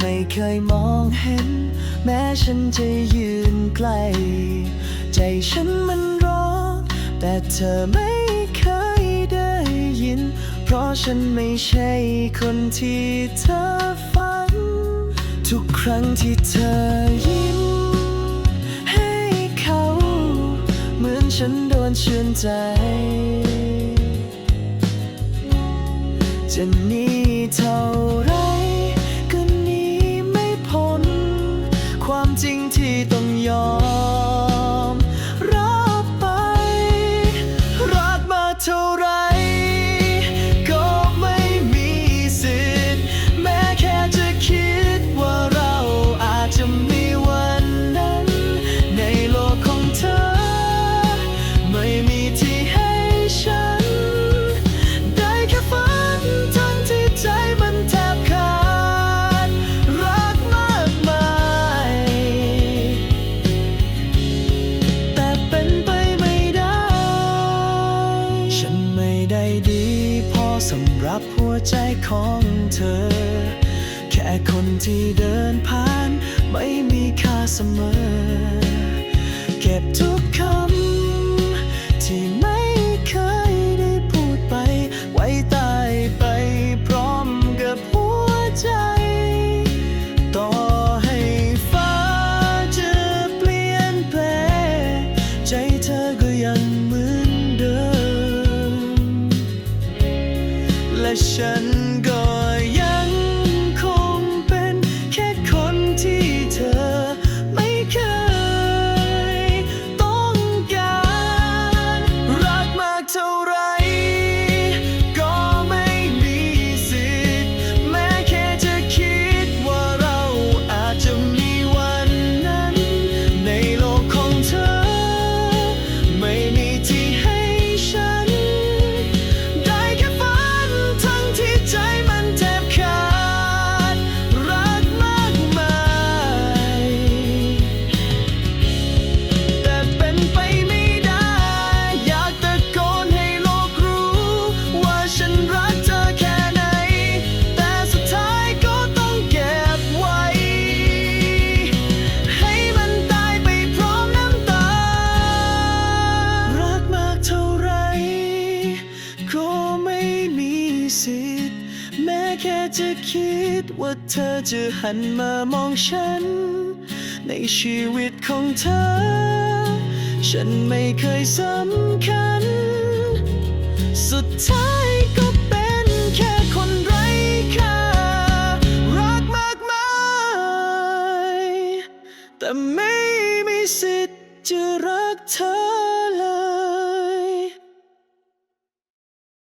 ไม่เคยมองเห็น แม้ฉันจะยืนไกล ใจฉันมันร้อง แต่เธอไม่เคยได้ยิน เพราะฉันไม่ใช่คนที่เธอฝัน ทุกครั้งที่เธอยิ้ม ให้เขา เหมือนฉันโดนเชื่นใจจะนีเท่าไร จริง สำหรับหัวใจของเธอ แค่คนที่เดินผ่าน ไม่มีค่าเสมอ เก็บทุก ฉันก็ คิดว่าเธอจะหันมามองฉัน ในชีวิตของเธอ ฉันไม่เคยสำคัญ สุดท้ายก็เป็นแค่คนไร้ค่ารักมากมายแต่ไม่